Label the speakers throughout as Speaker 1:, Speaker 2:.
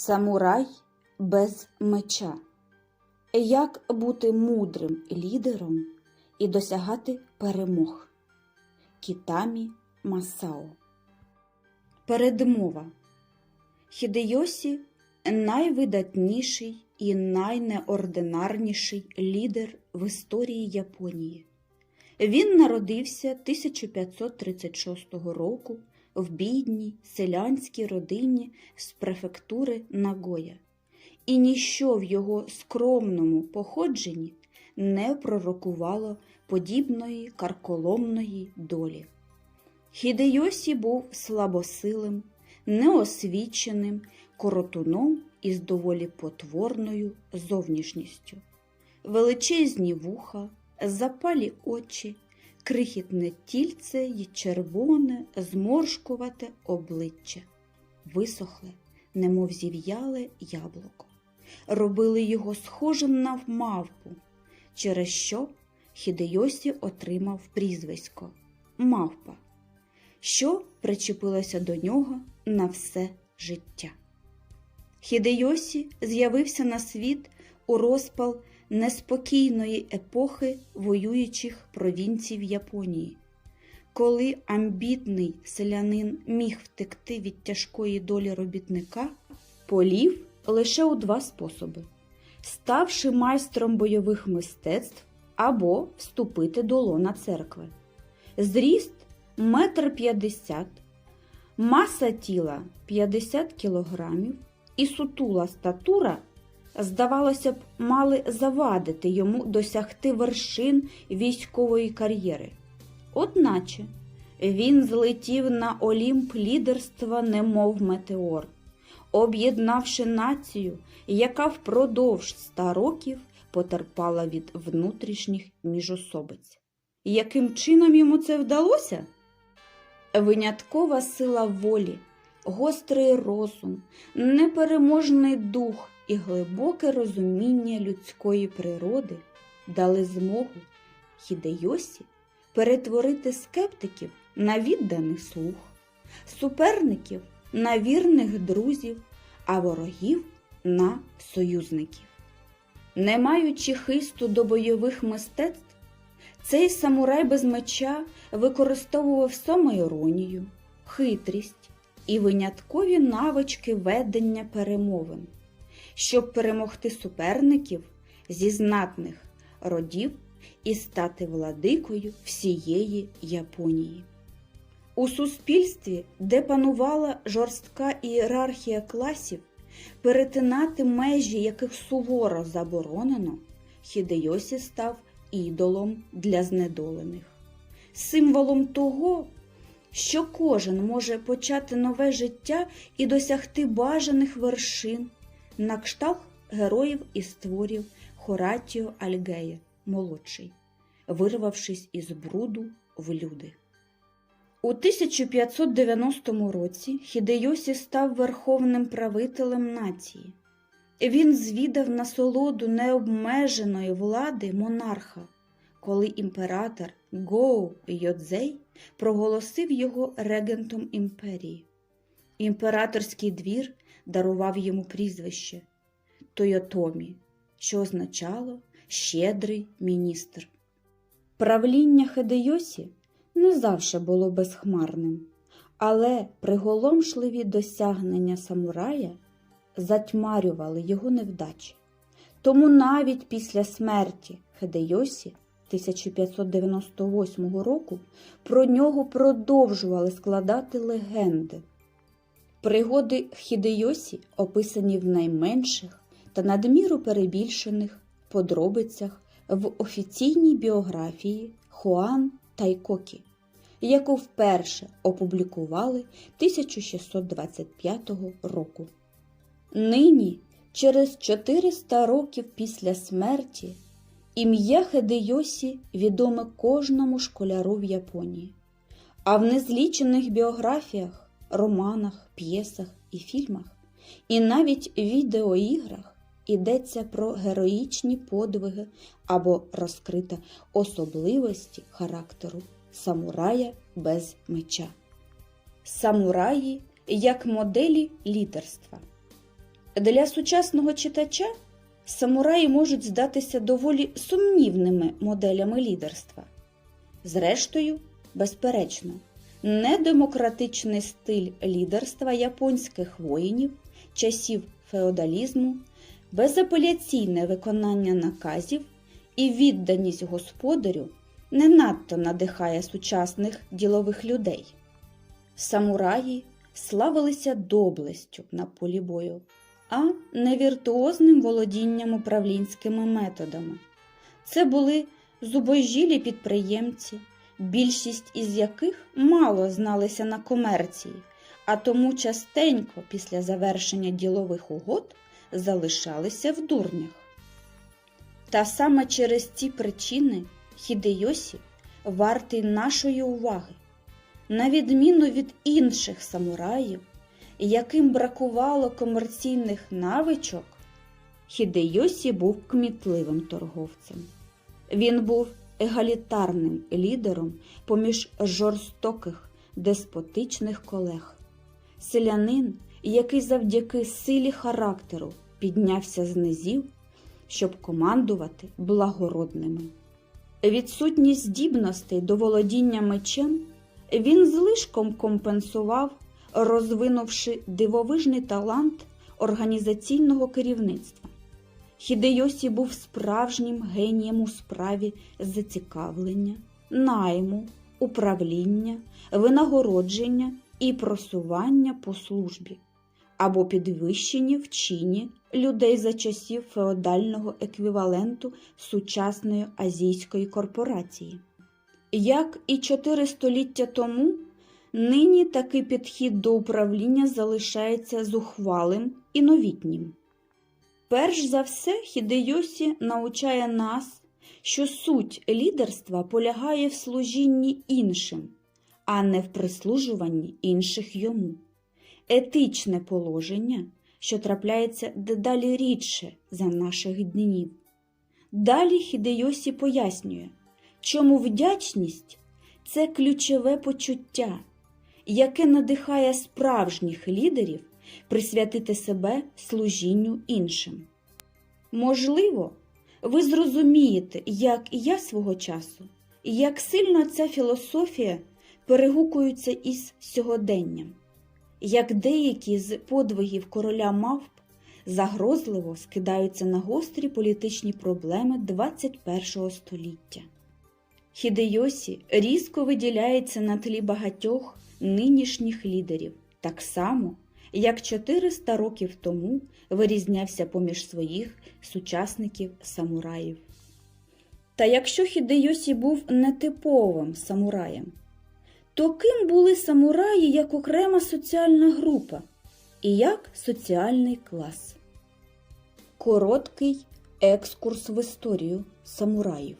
Speaker 1: Самурай без меча. Як бути мудрим лідером і досягати перемог? Кітамі Масао. Передмова. Хідейосі найвидатніший і найнеординарніший лідер в історії Японії. Він народився 1536 року в бідній селянській родині з префектури Нагоя, і ніщо в його скромному походженні не пророкувало подібної карколомної долі. Хідейосі був слабосилим, неосвіченим коротуном із доволі потворною зовнішністю. Величезні вуха, запалі очі, крихітне тільце й червоне, зморшкувате обличчя, висохле, немов зів'яле яблуко, робили його схожим на мавпу, через що Хідейосі отримав прізвисько мавпа, що причепилося до нього на все життя. Хідейосі з'явився на світ у розпал неспокійної епохи воюючих провінцій Японії, коли амбітний селянин міг втекти від тяжкої долі робітника, полів лише у два способи: ставши майстром бойових мистецтв або вступити до лона церкви. Зріст метр п'ятдесят, маса тіла 50 кілограмів і сутула статура здавалося б, мали завадити йому досягти вершин військової кар'єри. Одначе він злетів на олімп лідерства, немов метеор, об'єднавши націю, яка впродовж ста років потерпала від внутрішніх міжособиць. Яким чином йому це вдалося? Виняткова сила волі, гострий розум, непереможний дух і глибоке розуміння людської природи дали змогу Хідейосі перетворити скептиків на відданих слух, суперників на вірних друзів, а ворогів на союзників. Не маючи хисту до бойових мистецтв, цей самурай без меча використовував самоіронію, хитрість і виняткові навички ведення перемовин щоб перемогти суперників зі знатних родів і стати владикою всієї Японії. У суспільстві, де панувала жорстка ієрархія класів, перетинати межі яких суворо заборонено, Хідейосі став ідолом для знедолених, символом того, що кожен може почати нове життя і досягти бажаних вершин на кшталт героїв і створів Хоратіо Альгея, молодший, вирвавшись із бруду в люди. У 1590 році Хідейосі став верховним правителем нації. Він звідав насолоду необмеженої влади монарха, коли імператор Гоу Йодзей проголосив його регентом імперії. Імператорський двір дарував йому прізвище Тойотомі, що означало щедрий міністр. Правління Хедейосі не завжди було безхмарним, але приголомшливі досягнення самурая затьмарювали його невдачі. Тому навіть після смерті Хедейосі 1598 року про нього продовжували складати легенди. Пригоди Хідейосі описані в найменших та надміру перебільшених подробицях в офіційній біографії Хуан Тайкокі, яку вперше опублікували 1625 року. Нині, через 400 років після смерті, ім'я Хедейосі відоме кожному школяру в Японії, а в незлічених біографіях романах, п'єсах і фільмах, і навіть відеоіграх йдеться про героїчні подвиги або розкрита особливості характеру самурая без меча. Самураї як моделі лідерства. Для сучасного читача самураї можуть здатися доволі сумнівними моделями лідерства. Зрештою, безперечно, недемократичний стиль лідерства японських воїнів часів феодалізму, безапеляційне виконання наказів і відданість господарю не надто надихає сучасних ділових людей. Самураї славилися доблестю на полі бою, а не віртуозним володінням управлінськими методами. Це були зубожілі підприємці, більшість із яких мало зналися на комерції, а тому частенько після завершення ділових угод залишалися в дурнях. Та саме через ці причини Хідейосі вартий нашої уваги. На відміну від інших самураїв, яким бракувало комерційних навичок, Хідейосі був кмітливим торговцем. Він був егалітарним лідером поміж жорстоких деспотичних колег. Селянин, який завдяки силі характеру піднявся з низів, щоб командувати благородними. Відсутність здібностей до володіння мечем він злишком компенсував, розвинувши дивовижний талант організаційного керівництва. Хідейосі був справжнім генієм у справі зацікавлення, найму, управління, винагородження і просування по службі або підвищенні в чині людей за часів феодального еквіваленту сучасної азійської корпорації. Як і чотири століття тому, нині такий підхід до управління залишається зухвалим і новітнім. Перш за все, Хідейосі навчає нас, що суть лідерства полягає в служінні іншим, а не в прислужуванні інших йому. Етичне положення, що трапляється дедалі рідше за наших днів. Далі Хідейосі пояснює, чому вдячність це ключове почуття, яке надихає справжніх лідерів присвятити себе служінню іншим. Можливо, ви зрозумієте, як і я свого часу, як сильно ця філософія перегукується із сьогоденням, як деякі з подвигів короля мавп загрозливо скидаються на гострі політичні проблеми 21 століття. Хідейосі різко виділяється на тлі багатьох нинішніх лідерів, так само, як 400 років тому вирізнявся поміж своїх сучасників самураїв. Та якщо Хідейосі був нетиповим самураєм, то ким були самураї як окрема соціальна група і як соціальний клас? Короткий екскурс в історію самураїв.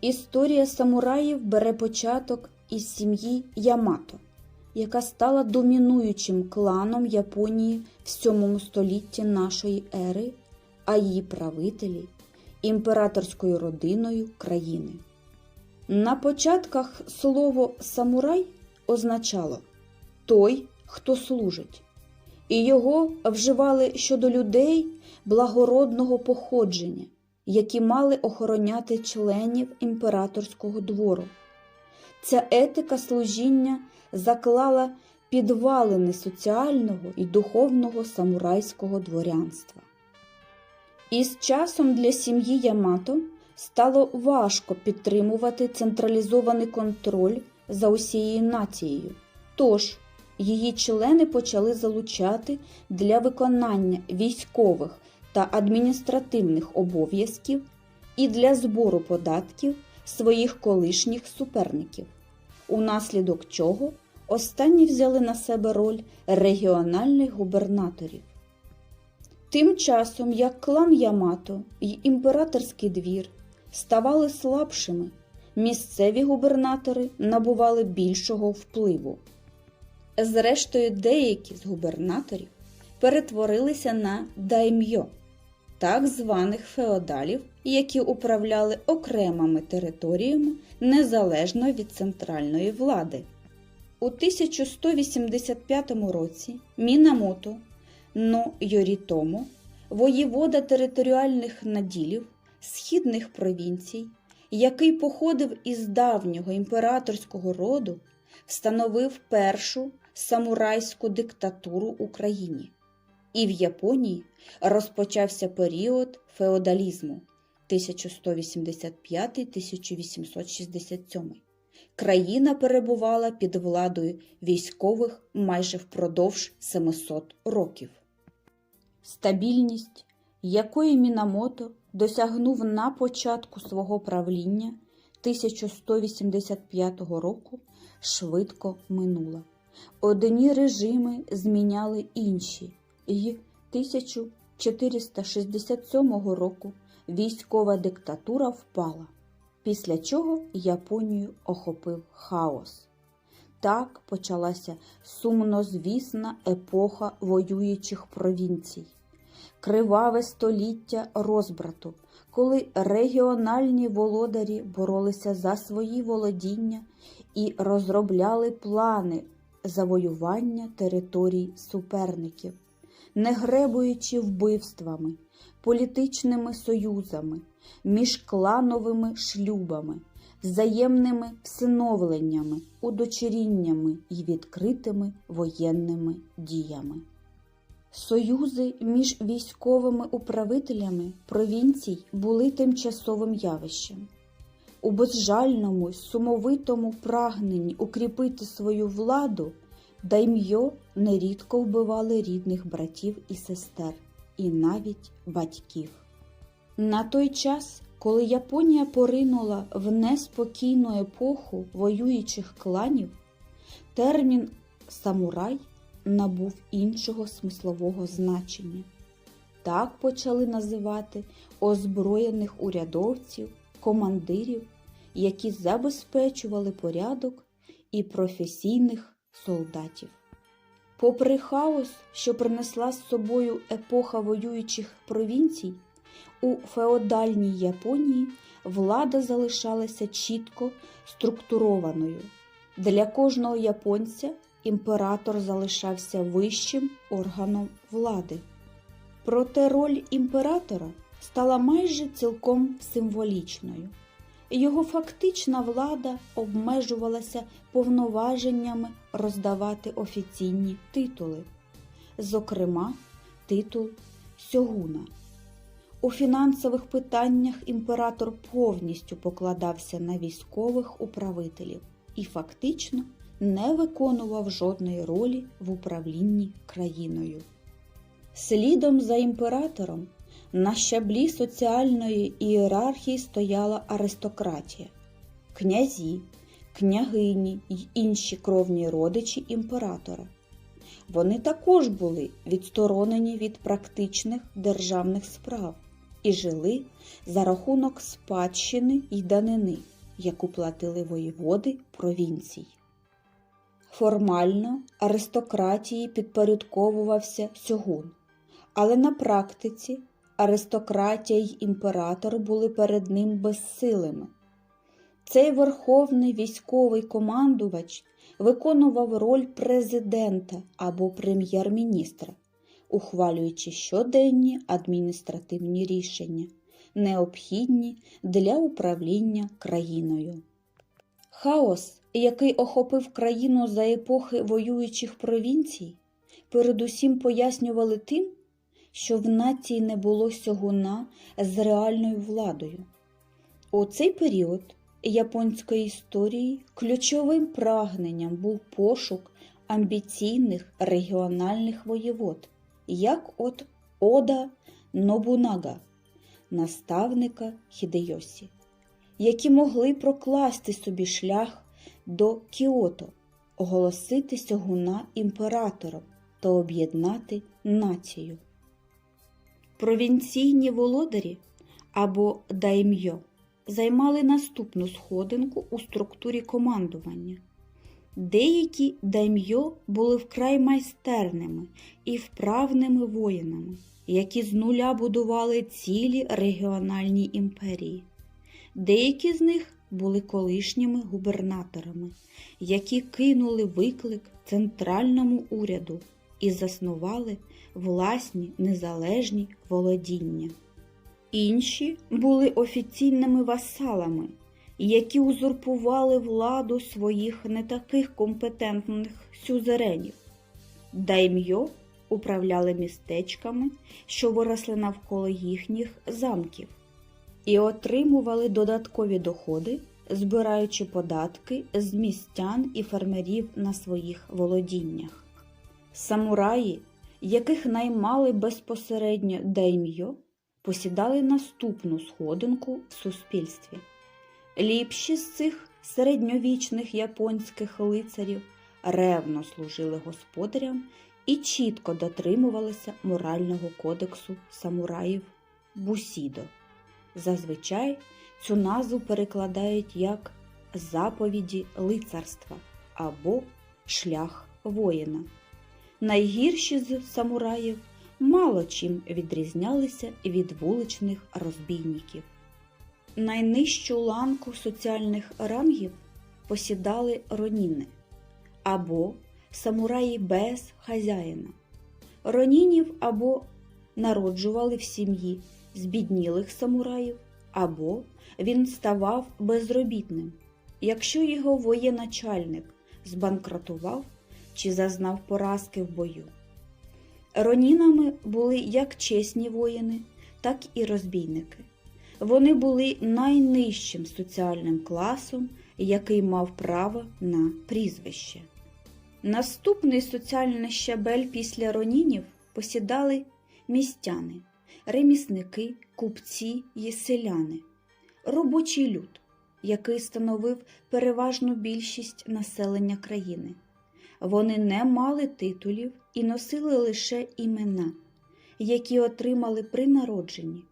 Speaker 1: Історія самураїв бере початок із сім'ї Ямато, яка стала домінуючим кланом Японії в 7 столітті нашої ери, а її правителі імператорською родиною країни. На початках слово самурай означало той, хто служить, і його вживали щодо людей благородного походження, які мали охороняти членів імператорського двору. Ця етика служіння заклала підвалини соціального і духовного самурайського дворянства. Із часом для сім'ї Ямато стало важко підтримувати централізований контроль за усією нацією. Тож її члени почали залучати для виконання військових та адміністративних обов'язків і для збору податків своїх колишніх суперників, унаслідок чого останні взяли на себе роль регіональних губернаторів. Тим часом, як клан Ямато й імператорський двір ставали слабшими, місцеві губернатори набували більшого впливу. Зрештою, деякі з губернаторів перетворилися на даймьо, так званих феодалів, які управляли окремими територіями незалежно від центральної влади. У 1185 році Мінамото но Йорітомо, воєвода територіальних наділів східних провінцій, який походив із давнього імператорського роду, встановив першу самурайську диктатуру Україні. І в Японії розпочався період феодалізму 1185-1867. Країна перебувала під владою військових майже впродовж 700 років. Стабільність, якої Мінамото досягнув на початку свого правління 1185 року, швидко минула. Одні режими зміняли інші, і 1467 року військова диктатура впала, після чого Японію охопив хаос. Так почалася сумнозвісна епоха воюючих провінцій, криваве століття розбрату, коли регіональні володарі боролися за свої володіння і розробляли плани завоювання територій суперників, не гребуючи вбивствами, політичними союзами, міжклановими шлюбами, взаємними всиновленнями, удочеріннями і відкритими воєнними діями. Союзи між військовими управителями провінцій були тимчасовим явищем. У безжальному сумовитому прагненні укріпити свою владу дайм'йо нерідко вбивали рідних братів і сестер, і навіть батьків. На той час, коли Японія поринула в неспокійну епоху воюючих кланів, термін самурай набув іншого смислового значення. Так почали називати озброєних урядовців, командирів, які забезпечували порядок і професійних солдатів. Попри хаос, що принесла з собою епоха воюючих провінцій, у феодальній Японії влада залишалася чітко структурованою. Для кожного японця імператор залишався вищим органом влади. Проте роль імператора стала майже цілком символічною. Його фактична влада обмежувалася повноваженнями роздавати офіційні титули, зокрема, титул сьогуна. У фінансових питаннях імператор повністю покладався на військових управителів і фактично не виконував жодної ролі в управлінні країною. Слідом за імператором на щаблі соціальної ієрархії стояла аристократія, князі, княгині й інші кровні родичі імператора. Вони також були відсторонені від практичних державних справ і жили за рахунок спадщини й данини, яку платили воєводи провінцій. Формально аристократії підпорядковувався сьогун, але на практиці аристократія й імператор були перед ним безсилими. Цей верховний військовий командувач виконував роль президента або прем'єр-міністра, ухвалюючи щоденні адміністративні рішення, необхідні для управління країною. Хаос, який охопив країну за епохи воюючих провінцій, передусім пояснювали тим, що в нації не було сьогуна з реальною владою. У цей період японської історії ключовим прагненням був пошук амбіційних регіональних воєвод, як от Ода Нобунага, наставника Хідейосі, які могли прокласти собі шлях до Кіото, оголосити сьогуна імператором та об'єднати націю. Провінційні володарі або даймйо займали наступну сходинку у структурі командування. Деякі даймйо були вкрай майстерними і вправними воїнами, які з нуля будували цілі регіональні імперії. Деякі з них були колишніми губернаторами, які кинули виклик центральному уряду і заснували власні незалежні володіння. Інші були офіційними васалами, які узурпували владу своїх не таких компетентних сюзеренів. Дайм'йо управляли містечками, що виросли навколо їхніх замків, і отримували додаткові доходи, збираючи податки з містян і фермерів на своїх володіннях. Самураї, яких наймали безпосередньо дайм'йо, посідали наступну сходинку в суспільстві. Ліпші з цих середньовічних японських лицарів ревно служили господарям і чітко дотримувалися морального кодексу самураїв Бусідо. Зазвичай цю назву перекладають як заповіді лицарства або шлях воїна. Найгірші з самураїв мало чим відрізнялися від вуличних розбійників. Найнижчу ланку соціальних рангів посідали роніни або самураї без хазяїна. Ронінів або народжували в сім'ї збіднілих самураїв, або він ставав безробітним, якщо його воєначальник збанкрутував чи зазнав поразки в бою. Ронінами були як чесні воїни, так і розбійники. Вони були найнижчим соціальним класом, який мав право на прізвище. Наступний соціальний щабель після ронінів посідали містяни, ремісники, купці й селяни, робочий люд, який становив переважну більшість населення країни. Вони не мали титулів і носили лише імена, які отримали при народженні.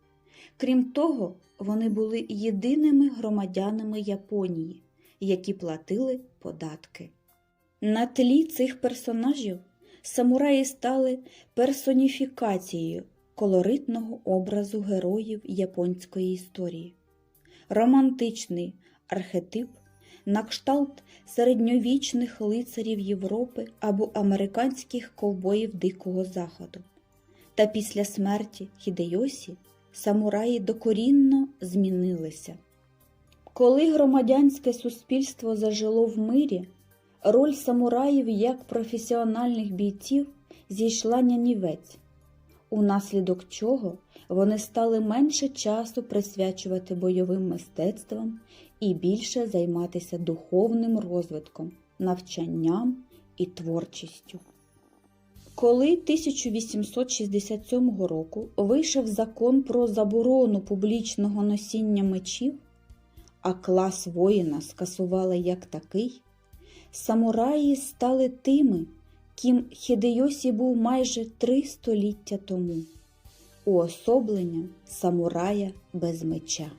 Speaker 1: Крім того, вони були єдиними громадянами Японії, які платили податки. На тлі цих персонажів самураї стали персоніфікацією колоритного образу героїв японської історії. Романтичний архетип на кшталт середньовічних лицарів Європи або американських ковбоїв Дикого Заходу. Та після смерті Хідейосі самураї докорінно змінилися. Коли громадянське суспільство зажило в мирі, роль самураїв як професіональних бійців зійшла нянівець, унаслідок чого вони стали менше часу присвячувати бойовим мистецтвам і більше займатися духовним розвитком, навчанням і творчістю. Коли 1867 року вийшов закон про заборону публічного носіння мечів, а клас воїна скасували як такий, самураї стали тими, ким Хідейосі був майже три століття тому, уособленням самурая без меча.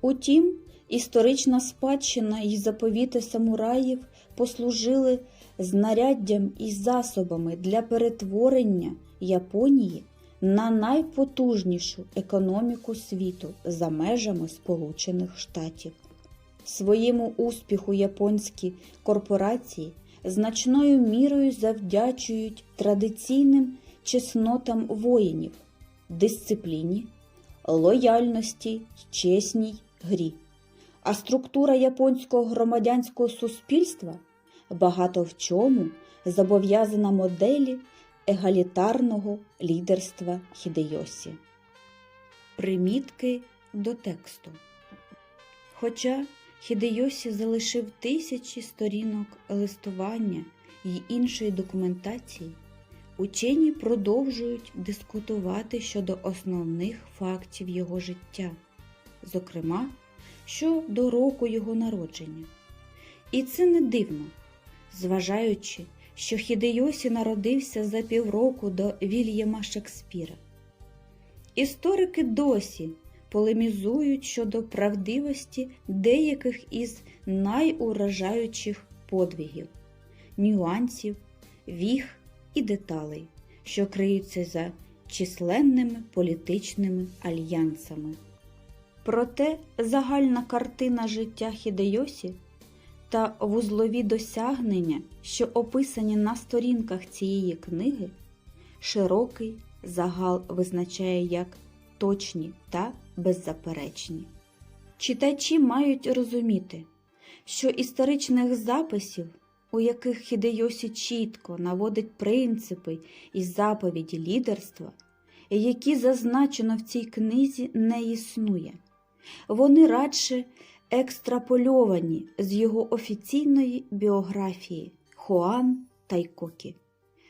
Speaker 1: Утім, історична спадщина і заповіти самураїв послужили знаряддям і засобами для перетворення Японії на найпотужнішу економіку світу за межами Сполучених Штатів. Своєму успіху японські корпорації значною мірою завдячують традиційним чеснотам воїнів, дисципліні, лояльності чесній грі. А структура японського громадянського суспільства багато в чому зобов'язана моделі егалітарного лідерства Хідейосі. Примітки до тексту. Хоча Хідейосі залишив тисячі сторінок листування й іншої документації, учені продовжують дискутувати щодо основних фактів його життя, зокрема, щодо року його народження. І це не дивно, зважаючи, що Хідейосі народився за півроку до Вільяма Шекспіра. Історики досі полемізують щодо правдивості деяких із найуражаючих подвигів, нюансів, віг і деталей, що криються за численними політичними альянсами. Проте загальна картина життя Хідейосі та вузлові досягнення, що описані на сторінках цієї книги, широкий загал визначає як точні та беззаперечні. Читачі мають розуміти, що історичних записів, у яких Хідейосі чітко наводить принципи і заповіді лідерства, які зазначено в цій книзі, не існує. Вони радше екстрапольовані з його офіційної біографії Хуан Тайкокі,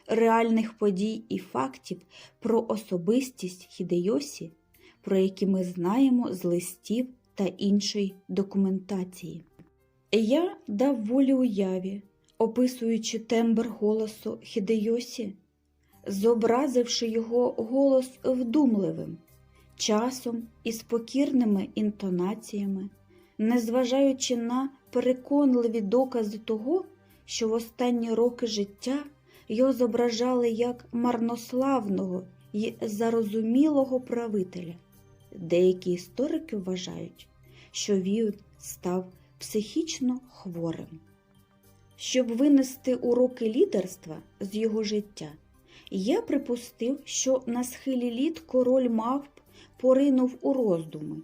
Speaker 1: реальних подій і фактів про особистість Хідейосі, про які ми знаємо з листів та іншої документації. Я дав волю уяві, описуючи тембр голосу Хідейосі, зобразивши його голос вдумливим, часом і спокірними інтонаціями, незважаючи на переконливі докази того, що в останні роки життя його зображали як марнославного і зарозумілого правителя. Деякі історики вважають, що він став психічно хворим. Щоб винести уроки лідерства з його життя, я припустив, що на схилі літ король мавп поринув у роздуми,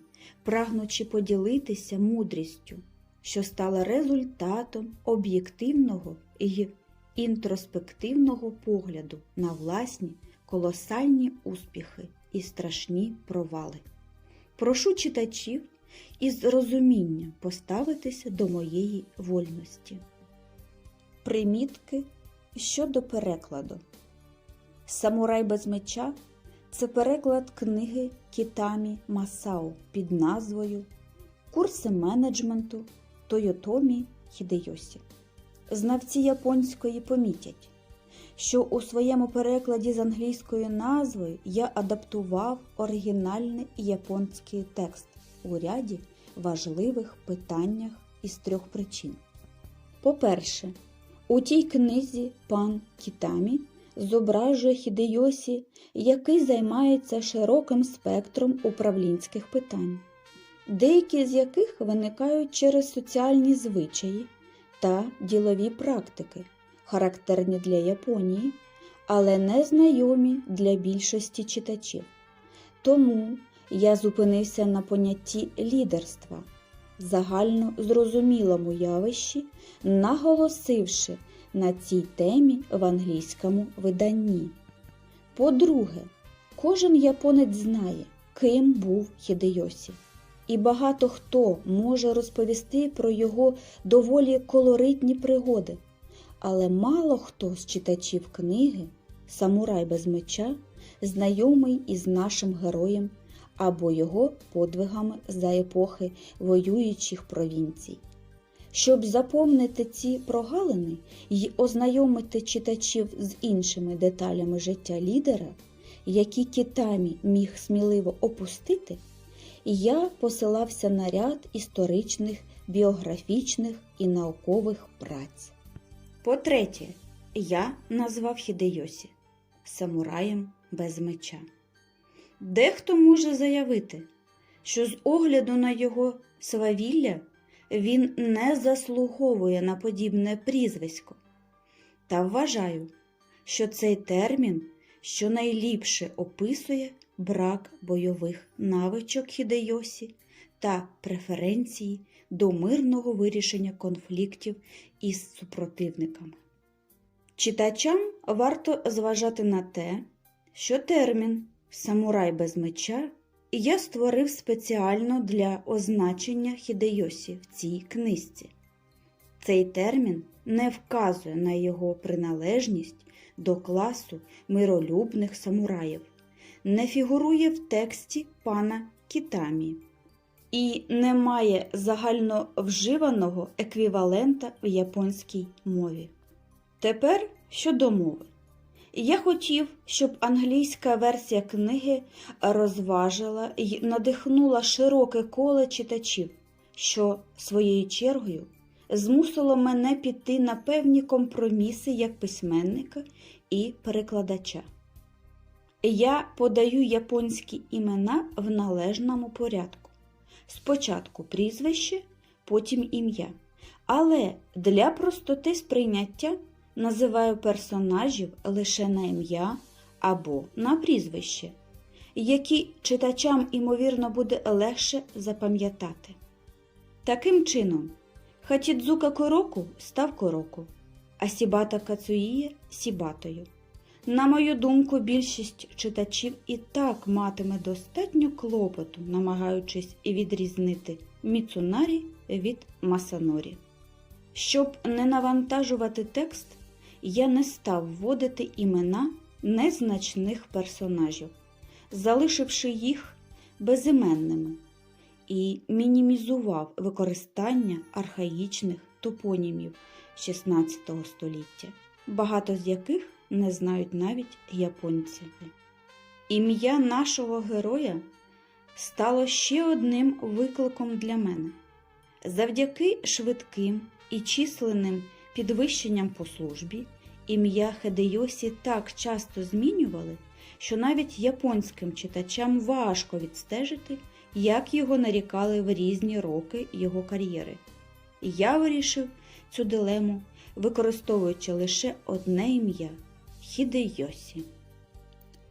Speaker 1: прагнучи поділитися мудрістю, що стала результатом об'єктивного і інтроспективного погляду на власні колосальні успіхи і страшні провали. Прошу читачів із розумінням поставитися до моєї вольності. Примітки щодо перекладу. Самурай без меча це переклад книги Кітамі Масао під назвою Курси менеджменту Тойотомі Хідейосі. Знавці японської помітять, що у своєму перекладі з англійською назвою я адаптував оригінальний японський текст у ряді важливих питаннях із трьох причин. По-перше, у тій книзі пан Кітамі зображує Хідейосі, який займається широким спектром управлінських питань, деякі з яких виникають через соціальні звичаї та ділові практики, характерні для Японії, але не знайомі для більшості читачів. Тому я зупинився на понятті лідерства, загально зрозумілому явищі, наголосивши на цій темі в англійському виданні. По-друге, кожен японець знає, ким був Хідейосі, і багато хто може розповісти про його доволі колоритні пригоди, але мало хто з читачів книги Самурай без меча знайомий із нашим героєм або його подвигами за епохи воюючих провінцій. Щоб запомнити ці прогалини і ознайомити читачів з іншими деталями життя лідера, які Кітамі міг сміливо опустити, я посилався на ряд історичних, біографічних і наукових праць. По-третє, я назвав Хідейосі самураєм без меча. Дехто може заявити, що з огляду на його свавілля він не заслуговує на подібне прізвисько. Та вважаю, що цей термін щонайліпше описує брак бойових навичок Хідейосі та преференції до мирного вирішення конфліктів із супротивниками. Читачам варто зважати на те, що термін самурай без меча я створив спеціально для означення Хідейосі в цій книжці. Цей термін не вказує на його приналежність до класу миролюбних самураїв, не фігурує в тексті пана Кітамі і не має загально вживаного еквівалента в японській мові. Тепер щодо мови. Я хотів, щоб англійська версія книги розважила і надихнула широке коле читачів, що своєю чергою змусило мене піти на певні компроміси як письменника і перекладача. Я подаю японські імена в належному порядку. Спочатку прізвище, потім ім'я. Але для простоти сприйняття називаю персонажів лише на ім'я, або на прізвище, які читачам, імовірно, буде легше запам'ятати. Таким чином, Хатідзука Короку став Короку, а Сібата Кацуїє Сібатою. На мою думку, більшість читачів і так матиме достатньо клопоту, намагаючись відрізнити Міцунарі від Масанорі. Щоб не навантажувати текст, я не став вводити імена незначних персонажів, залишивши їх безіменними, і мінімізував використання архаїчних топонімів XVI століття, багато з яких не знають навіть японці. Ім'я нашого героя стало ще одним викликом для мене. Завдяки швидким і численним підвищенням по службі ім'я Хедейосі так часто змінювали, що навіть японським читачам важко відстежити, як його нарікали в різні роки його кар'єри. Я вирішив цю дилему, використовуючи лише одне ім'я Хідейосі.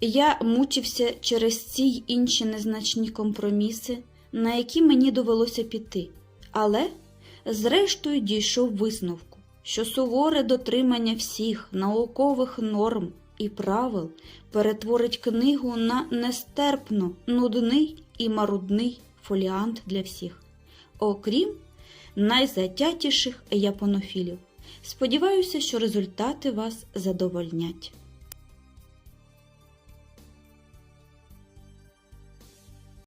Speaker 1: Я мучився через ці й інші незначні компроміси, на які мені довелося піти, але зрештою дійшов висновку, що суворе дотримання всіх наукових норм і правил перетворить книгу на нестерпно нудний і марудний фоліант для всіх, окрім найзатятіших японофілів. Сподіваюся, що результати вас задовольнять.